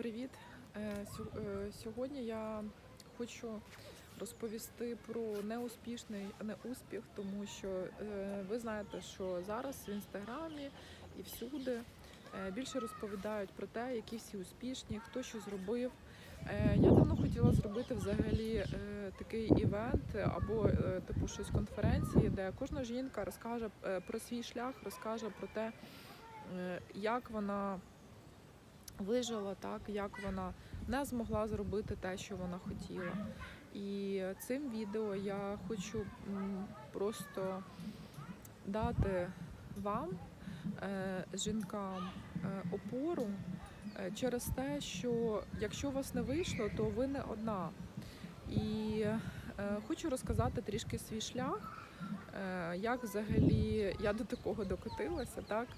Привіт! Е, е, Сьогодні я хочу розповісти про неуспішний неуспіх, тому що е, ви знаєте, що зараз в інстаграмі і всюди більше розповідають про те, які всі успішні, хто що зробив. Я давно хотіла зробити взагалі такий івент або типу щось конференції, де кожна жінка розкаже про свій шлях, розкаже про те, як вона вижила так, як вона не змогла зробити те, що вона хотіла. І цим відео я хочу просто дати вам, е, жінкам, е, опору е, через те, що якщо у вас не вийшло, то ви не одна. І хочу розказати трішки свій шлях, як взагалі я до такого докотилася. Так?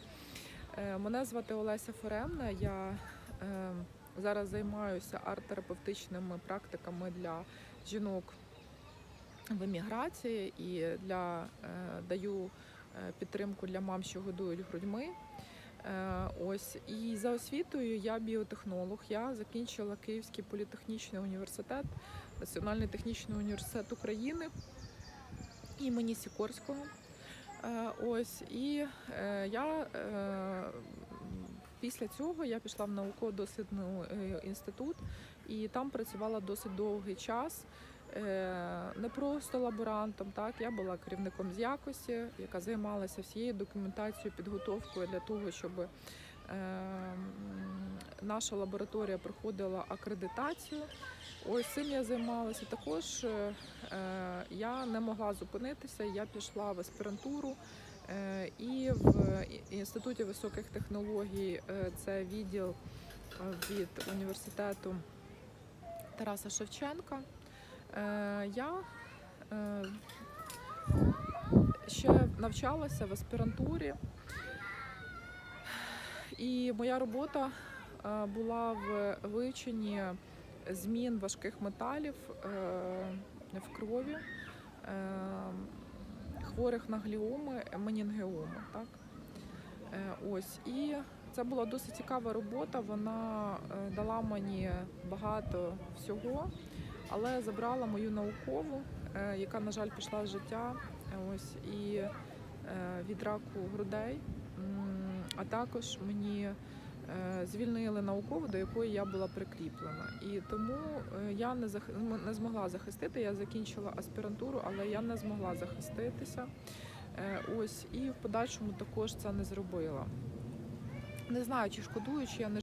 Е, Мене звати Олеся Форемна. Я е, зараз займаюся арт-терапевтичними практиками для жінок в еміграції і для, е, даю підтримку для мам, що годують грудьми. Ось і за освітою я біотехнолог. Я закінчила Київський політехнічний університет, Національний технічний університет України імені Сікорського. Е, Ось і е, я е, після цього я пішла в науково-дослідний інститут і там працювала досить довгий час. Не просто лаборантом, так я була керівником з якості, яка займалася всією документацією, підготовкою для того, щоб наша лабораторія проходила акредитацію. Ось цим я займалася. Також е, я не могла зупинитися. Я пішла в аспірантуру е, і в інституті високих технологій е, це відділ від університету Тараса Шевченка. Я ще навчалася в аспірантурі, і моя робота е, була в вивченні змін важких металів е, в крові е, хворих на гліоми, менінгеоми. Так? Ось і це була досить цікава робота. Вона дала мені багато всього, але забрала мою наукову, яка, на жаль, пішла з життя. Ось і від раку грудей. А також мені е, звільнили наукову, до якої я була прикріплена. І тому е, я не зах... не змогла захистити. Я закінчила аспірантуру, але я не змогла захиститися. Е, Ось і в подальшому також це не зробила. Не знаю, чи шкодую, чи я не